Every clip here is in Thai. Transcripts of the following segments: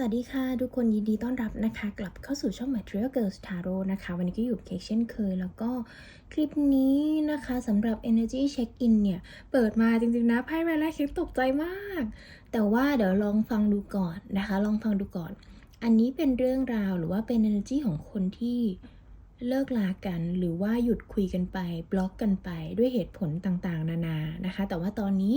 สวัสดีค่ะ ทุกคนยินดีต้อนรับนะคะ กลับเข้าสู่ช่อง Material Girls Tarot นะคะ วันนี้ก็อยู่เค้กเช่นเคย แล้วก็คลิปนี้นะคะสำหรับ Energy Check In เนี่ย เปิดมาจริงๆนะไพ่ใบแรกเค้กตกใจมาก แต่ว่าเดี๋ยวลองฟังดูก่อนนะคะ ลองฟังดูก่อน อันนี้เป็นเรื่องราวหรือว่าเป็น energy ของคนที่เลิกลากันหรือว่าหยุดคุยกันไป บล็อกกันไปด้วยเหตุผลต่างๆ นานานะคะ แต่ว่าตอนนี้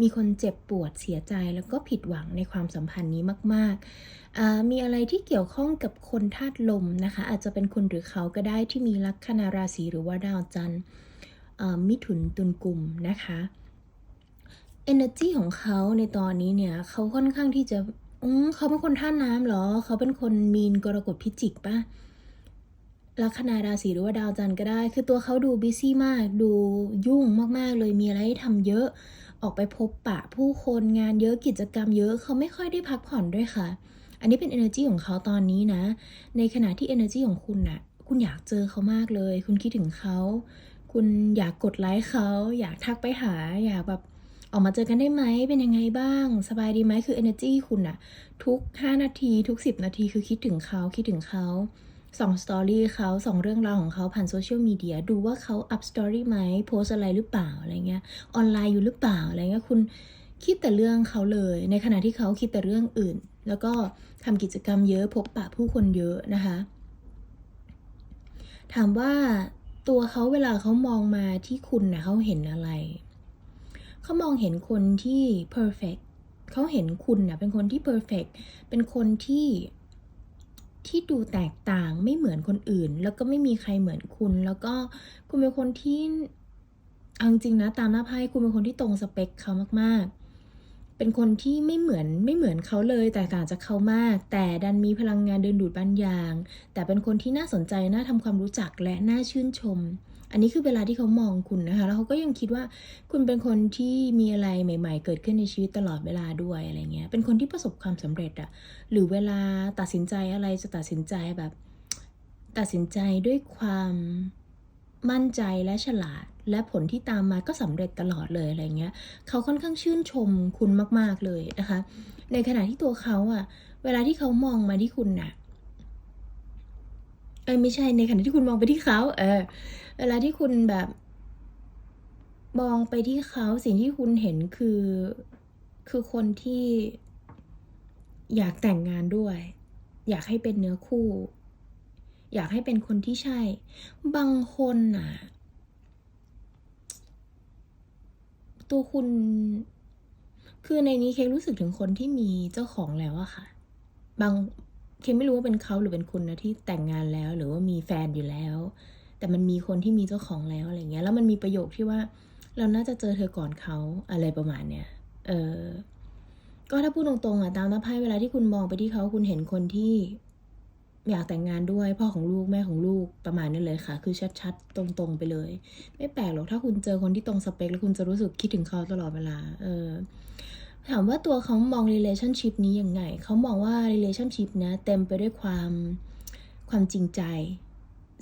มีคนเจ็บปวดเสียใจแล้วก็ผิดหวังในความสัมพันธ์นี้มากๆอ่ามีอะไรที่เกี่ยวข้องกับคนธาตุลมนะคะ อาจจะเป็นคุณหรือเขาก็ได้ที่มีลัคนาราศีหรือว่าดาวจันทร์อ่ามิถุนตุลกุมนะคะ energy ของเขาในตอนนี้เนี่ยเขาค่อนข้างที่จะอืมเขาเป็นคนท่าน้ำเหรอ เขาเป็นคนมีนกรกฎพิจิกปะลัคนาราศีหรือว่าดาวจันทร์ก็ได้ คือตัวเขาดูบิซี่มาก ดูยุ่งมาก ๆ เลย มีอะไรให้ทำเยอะ ออกไปพบปะผู้คนงานเยอะกิจกรรมเยอะเขาไม่ค่อยได้พักผ่อนด้วยค่ะ อันนี้เป็น energy ของเขาตอนนี้นะ ในขณะที่ energy ของคุณน่ะ คุณอยากเจอเขามากเลย คุณคิดถึงเขา คุณอยากกดไลค์เขา อยากทักไปหา อยากแบบออกมาเจอกันได้ไหม เป็นยังไงบ้าง สบายดีไหมคือ energy คุณอะทุก 5 นาที ทุก 10 นาทีคือคิดถึงเขา คิดถึงเขา ส่องสตอรี่เขาส่องเรื่องราวของเขาผ่านโซเชียลมีเดียดูว่าเขาอัพสตอรี่ไหมโพสอะไรหรือเปล่าอะไรเงี้ยออนไลน์อยู่หรือเปล่าอะไรเงี้ยคุณคิดแต่เรื่องเขาเลย ในขณะที่เขาคิดแต่เรื่องอื่น แล้วก็ทำกิจกรรมเยอะพบปะผู้คนเยอะนะคะ ถามว่าตัวเขาเวลาเขามองมาที่คุณนะเขาเห็นอะไร เขามองเห็นคนที่ perfect เขาเห็นคุณนะเป็นคนที่ perfect เป็นคนที่ ที่ดูแตกต่างไม่เหมือนคนอื่น แล้วก็ไม่มีใครเหมือนคุณ แล้วก็คุณเป็นคนที่เอาจริงนะตามหน้าไพ่คุณเป็นคนที่ตรงสเปคเขามากๆ เป็นคนที่ไม่เหมือนไม่เหมือนเขาเลย แต่ต่างจากเขามาก แต่ดันมีพลังงานเดินดูดบางอย่าง แต่เป็นคนที่น่าสนใจน่าทำความรู้จักและน่าชื่นชม อันนี้คือเวลาที่เขามองคุณนะคะ แล้วเขาก็ยังคิดว่าคุณเป็นคนที่มีอะไรใหม่ ๆ เกิดขึ้นในชีวิตตลอดเวลาด้วยอะไรเงี้ย เป็นคนที่ประสบความสำเร็จอะหรือเวลาตัดสินใจอะไรจะตัดสินใจแบบ ตัดสินใจด้วยความมั่นใจและฉลาด และผลที่ตามมาก็สำเร็จตลอดเลยอะไรเงี้ย เขาค่อนข้างชื่นชมคุณมาก ๆเลยนะคะ ในขณะที่ตัวเขาอะเวลาที่เขามองมาที่คุณน่ะ เออไม่ใช่ในขณะที่คุณมองไปที่เขาเออ เวลาที่คุณแบบ มองไปที่เขาสิ่งที่คุณเห็นคือ คือคนที่อยากแต่งงานด้วย อยากให้เป็นเนื้อคู่ อยากให้เป็นคนที่ใช่ บางคนน่ะ ตัวคุณ คือในนี้เครู้สึกถึงคนที่มีเจ้าของแล้วอะค่ะ บาง เค้กไม่รู้ว่าเป็นเขาหรือเป็นคุณนะที่แต่งงานแล้วหรือว่ามีแฟนอยู่แล้ว แต่มันมีคนที่มีเจ้าของแล้วอะไรเงี้ย แล้วมันมีประโยคที่ว่า เราน่าจะเจอเธอก่อนเขาอะไรประมาณเนี้ยเออก็ถ้าพูดตรงๆอะตามหน้าไพ่เวลาที่คุณมองไปที่เขาคุณเห็นคนที่อยากแต่งงานด้วยพ่อของลูกแม่ของลูกประมาณนี้เลยค่ะ คือชัดๆ ตรงๆไปเลย ไม่แปลกหรอกถ้าคุณเจอคนที่ตรงสเปค แล้วคุณจะรู้สึกคิดถึงเขาตลอดเวลา เออ ถามว่าตัวเขามอง relationship นี้ยังไง เขามองว่า relationship นะเต็มไปด้วยความความจริงใจ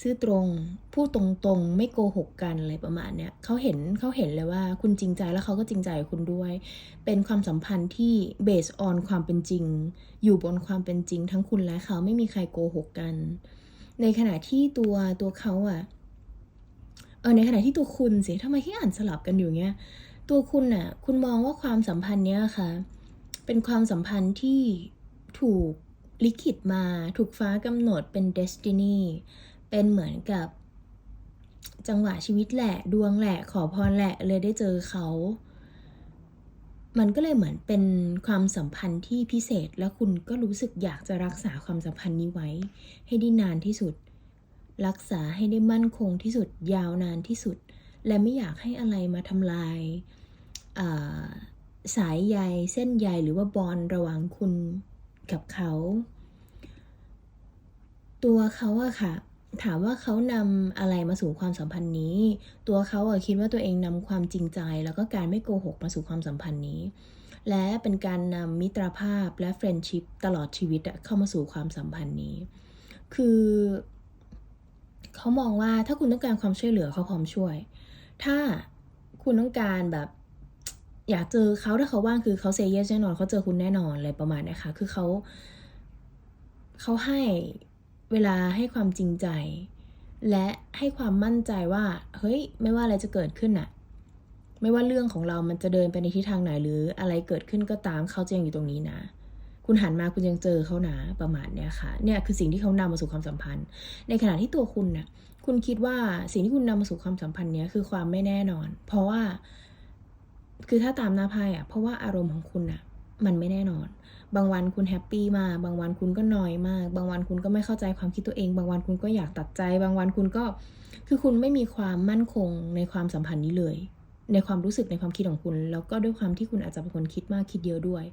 ซื่อตรง พูดตรงๆ ไม่โกหกกันอะไรประมาณเนี้ยเขาเห็นเขาเห็นเลยว่าคุณจริงใจแล้วเขาก็จริงใจคุณด้วย เป็นความสัมพันธ์ที่ based on ความเป็นจริง อยู่บนความเป็นจริง ทั้งคุณและเขาไม่มีใครโกหกกัน ในขณะที่ตัวตัวเขาอะเออในขณะที่ตัวคุณสิทำไมที่อ่านสลับกันอยู่เงี้ย ตัวคุณน่ะ คุณมองว่าความสัมพันธ์เนี้ยค่ะ เป็นความสัมพันธ์ที่ถูกลิขิตมา ถูกฟ้ากำหนดเป็น destiny เป็นเหมือนกับ จังหวะชีวิตแหละ ดวงแหละ ขอพรแหละ เลยได้เจอเขา มันก็เลยเหมือนเป็นความสัมพันธ์ที่พิเศษ แล้วคุณก็รู้สึกอยากจะรักษาความสัมพันธ์นี้ไว้ ให้ได้นานที่สุด รักษาให้ได้มั่นคงที่สุด ยาวนานที่สุด และไม่อยากให้อะไรมาทำลาย สายใยเส้นใยหรือว่าบอลระหว่างคุณกับเขา ตัวเขาอะค่ะ ถามว่าเขานำอะไรมาสู่ความสัมพันธ์นี้ ตัวเขาอะคิดว่าตัวเองนำความจริงใจ แล้วก็การไม่โกหกมาสู่ความสัมพันธ์นี้ และเป็นการนำมิตรภาพและเฟรนชิพตลอดชีวิตเข้ามาสู่ความสัมพันธ์นี้ คือเขามองว่าถ้าคุณต้องการความช่วยเหลือเขาพร้อมช่วย ถ้าคุณต้องการแบบ อยากเจอเขาถ้าเขาว่างคือเขาเซเยสแน่นอนเขาเจอคุณแน่นอนอะไรประมาณนี้ค่ะคือเขาเขาให้เวลาให้ความจริงใจ และให้ความมั่นใจว่า เฮ้ย ไม่ว่าอะไรจะเกิดขึ้นน่ะไม่ว่าเรื่องของเรามันจะเดินไปในทิศทางไหนหรืออะไรเกิดขึ้นก็ตามเขาจะยังอยู่ตรงนี้นะ คุณหันมาคุณยังเจอเขานะประมาณเนี้ยค่ะ เนี่ยคือสิ่งที่เขานำมาสู่ความสัมพันธ์ ในขณะที่ตัวคุณน่ะคุณคิดว่าสิ่งที่คุณนำมาสู่ความสัมพันธ์เนี้ยคือความไม่แน่นอน เพราะว่า คือถ้าตามหน้าไพ่อะเพราะว่าอารมณ์ของคุณน่ะมันไม่แน่นอน บางวันคุณแฮปปี้มาก บางวันคุณก็นอยมาก บางวันคุณก็ไม่เข้าใจความคิดตัวเอง บางวันคุณก็อยากตัดใจ บางวันคุณก็ คือคุณไม่มีความมั่นคงในความสัมพันธ์นี้เลย ในความรู้สึกในความคิดของคุณ แล้วก็ด้วยความที่คุณอาจจะเป็นคนคิดมากคิดเยอะด้วย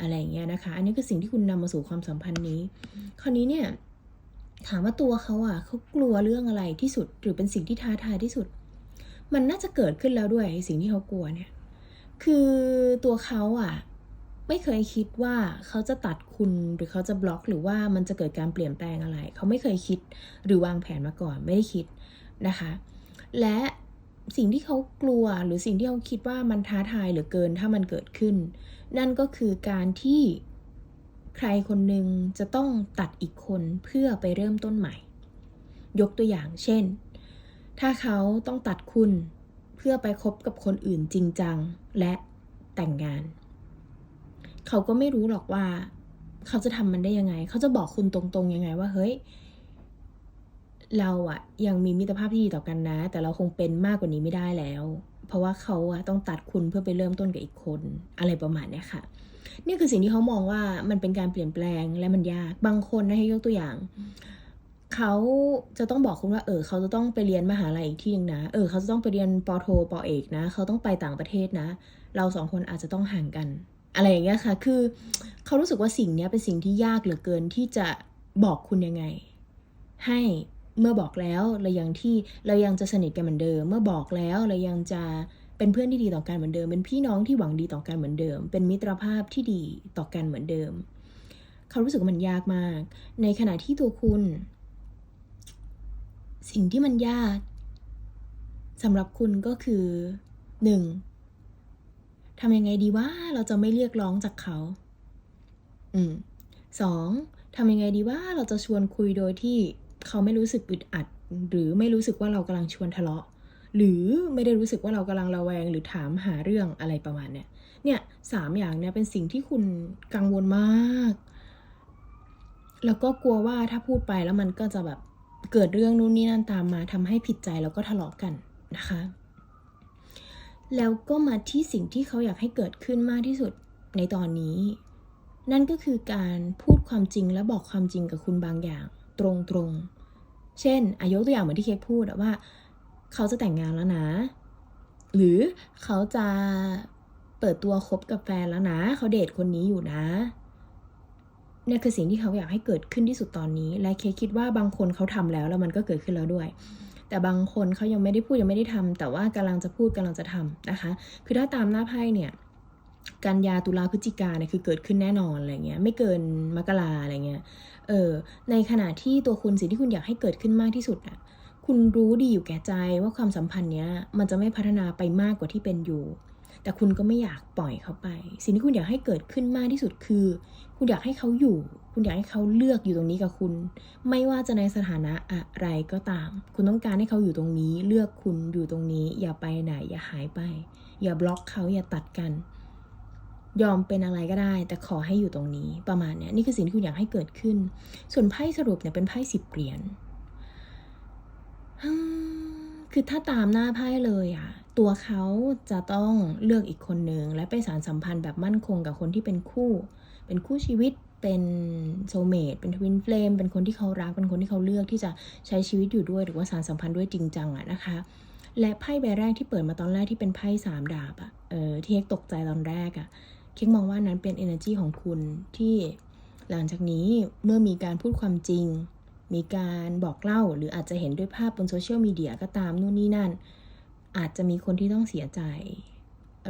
อะไรอย่างเงี้ยนะคะ อันนี้คือสิ่งที่คุณนำมาสู่ความสัมพันธ์นี้ คราวนี้เนี่ยถามว่าตัวเขาอะเขากลัวเรื่องอะไรที่สุด หรือเป็นสิ่งที่ท้าทายที่สุด มันน่าจะเกิดขึ้นแล้วด้วยสิ่งที่เขากลัวเนี่ย คือตัวเขาอะ ไม่เคยคิดว่าเขาจะตัดคุณหรือเขาจะบล็อก หรือว่ามันจะเกิดการเปลี่ยนแปลงอะไร เขาไม่เคยคิดหรือวางแผนมาก่อนไม่ได้คิดนะคะ และสิ่งที่เขากลัวหรือสิ่งที่เขาคิดว่ามันท้าทายเหลือเกินถ้ามันเกิดขึ้น นั่นก็คือการที่ใครคนหนึ่งจะต้องตัดอีกคนเพื่อไปเริ่มต้นใหม่ ยกตัวอย่างเช่น ถ้าเขาต้องตัดคุณ พื่อไปคบกับคนอื่นจริงจังและแต่งงาน เขาก็ไม่รู้หรอกว่า เขาจะทำมันได้ยังไง เขาจะบอกคุณตรงๆยังไงว่าเฮ้ย เราอะยังมีมิตรภาพที่ดีต่อกันนะ แต่เราคงเป็นมากกว่านี้ไม่ได้แล้ว เพราะว่าเขาอะต้องตัดคุณเพื่อไปเริ่มต้นกับอีกคน อะไรประมาณนี้ค่ะ นี่คือสิ่งที่เขามองว่ามันเป็นการเปลี่ยนแปลงและมันยาก บางคนนะให้ยกตัวอย่าง เขาจะต้องบอกคุณว่า เออ เขาจะต้องไปเรียนมหาลัยอีกที่หนึงนะ เออ เขาจะต้องไปเรียนปอโทปอเอกนะ เขาต้องไปต่างประเทศนะ เราสองคนอาจจะต้องห่างกัน อะไรอย่างเงี้ยค่ะ คือ เขารู้สึกว่าสิ่งเนี้ยเป็นสิ่งที่ยากเหลือเกินที่จะบอกคุณยังไง ให้เมื่อบอกแล้วเรายังที่เรายังจะสนิทกันเหมือนเดิม เมื่อบอกแล้วเรายังจะเป็นเพื่อนที่ดีต่อกันเหมือนเดิม เป็นพี่น้องที่หวังดีต่อกันเหมือนเดิม เป็นมิตรภาพที่ดีต่อกันเหมือนเดิม เขารู้สึกว่ามันยากมาก ในขณะที่ตัวคุณ สิ่งที่มันยากสำหรับคุณก็คือหนึ่งทำยังไงดีว่าเราจะไม่เรียกร้องจากเขา อืมสองทำยังไงดีว่าเราจะชวนคุยโดยที่เขาไม่รู้สึกอึดอัด หรือไม่รู้สึกว่าเรากำลังชวนทะเลาะ หรือไม่ได้รู้สึกว่าเรากำลังระแวง หรือถามหาเรื่องอะไรประมาณเนี้ยเนี่ยสามอย่างเนี่ยเป็นสิ่งที่คุณกังวลมาก แล้วก็กลัวว่าถ้าพูดไปแล้วมันก็จะแบบ เกิดเรื่องนู่นนี่นั่นตามมาทำให้ผิดใจแล้วก็ทะเลาะกันนะคะ แล้วก็มาที่สิ่งที่เขาอยากให้เกิดขึ้นมากที่สุดในตอนนี้ นั่นก็คือการพูดความจริงและบอกความจริงกับคุณบางอย่าง ตรงๆ เช่นอายกตัวอย่างเหมือนที่เค้กพูดว่า เขาจะแต่งงานแล้วนะ หรือเขาจะเปิดตัวคบกับแฟนแล้วนะ เขาเดทคนนี้อยู่นะ นี่ยคือสิ่งที่เขาอยากให้เกิดขึ้นที่สุดตอนนี้ และเคคิดว่าบางคนเขาทำแล้วแล้วมันก็เกิดขึ้นแล้วด้วย แต่บางคนเขายังไม่ได้พูดยังไม่ได้ทำแต่ว่ากำลังจะพูดกำลังจะทำนะคะ คือถ้าตามหน้าไพ่เนี่ยกันยาตุลาพฤศจิกาเนี่ยคือเกิดขึ้นแน่นอนอะไรเงี้ยไม่เกินมกราอะไรเงี้ยเออในขณะที่ตัวคุณสิ่งที่คุณอยากให้เกิดขึ้นมากที่สุดอะคุณรู้ดีอยู่แก่ใจว่าความสัมพันธ์เนี้ยมันจะไม่พัฒนาไปมากกว่าที่เป็นอยู่ แต่คุณก็ไม่อยากปล่อยเขาไป สิ่งที่คุณอยากให้เกิดขึ้นมากที่สุดคือ คุณอยากให้เขาอยู่ คุณอยากให้เขาเลือกอยู่ตรงนี้กับคุณ ไม่ว่าจะในสถานะอะไรก็ตาม คุณต้องการให้เขาอยู่ตรงนี้ เลือกคุณอยู่ตรงนี้ อย่าไปไหน อย่าหายไป อย่าบล็อกเขาอย่าตัดกัน ยอมเป็นอะไรก็ได้ แต่ขอให้อยู่ตรงนี้ประมาณเนี้ยนี่คือสิ่งที่คุณอยากให้เกิดขึ้น ส่วนไพ่สรุปเนี่ยเป็นไพ่สิบเหรียญคือถ้าตามหน้าไพ่เลยอะ ตัวเขาจะต้องเลือกอีกคนหนึ่งและไปสารสัมพันธ์แบบมั่นคงกับคนที่เป็นคู่ เป็นคู่ชีวิตเป็นโซเมตเป็นทวินเฟลมเป็นคนที่เขารักเป็นคนที่เขาเลือกที่จะใช้ชีวิตอยู่ด้วยหรือว่าสารสัมพันธ์ด้วยจริงจังอะนะคะ และไพ่ใบแรกที่เปิดมาตอนแรกที่เป็นไพ่สามดาบอะเออที่เอกตกใจตอนแรกอะเค้กมองว่านั้นเป็น energy ของคุณที่หลังจากนี้เมื่อมีการพูดความจริง มีการบอกเล่า หรืออาจจะเห็นด้วยภาพบนโซเชียลมีเดียก็ตามนู่นนี่นั่น อาจจะมีคนที่ต้องเสียใจ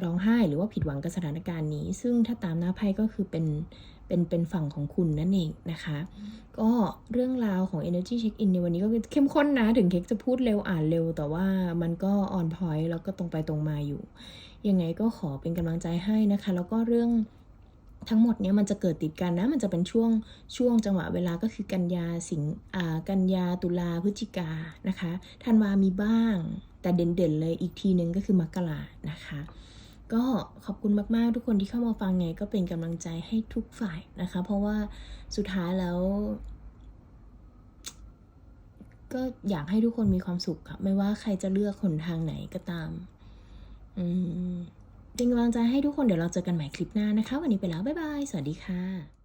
ร้องไห้หรือว่าผิดหวังกับสถานการณ์นี้ ซึ่งถ้าตามหน้าไพ่ก็คือเป็นเป็นเป็นฝั่งของคุณนั่นเองนะคะ ก็เรื่องราวของ Energy Check In ในวันนี้ก็เข้มข้นนะ ถึงเค้กจะพูดเร็วอ่านเร็ว แต่ว่ามันก็ on point แล้วก็ตรงไปตรงมาอยู่ ยังไงก็ขอเป็นกำลังใจให้นะคะ แล้วก็เรื่องทั้งหมดเนี้ยมันจะเกิดติดกันนะ มันจะเป็นช่วงช่วงจังหวะเวลาก็คือกันยาสิงอ่ากันยาตุลาพฤศจิกานะคะธันวามีบ้าง แต่เด่นๆเลยอีกทีนึงก็คือมกรานะคะ ก็ขอบคุณมากๆทุกคนที่เข้ามาฟังไงก็เป็นกำลังใจให้ทุกฝ่ายนะคะ เพราะว่าสุดท้ายแล้ว ก็อยากให้ทุกคนมีความสุขค่ะ ไม่ว่าใครจะเลือกหนทางไหนก็ตาม อืมเป็นกำลังใจให้ทุกคนเดี๋ยวเราเจอกันใหม่คลิปหน้านะคะ วันนี้ไปแล้ว บ๊ายบาย สวัสดีค่ะ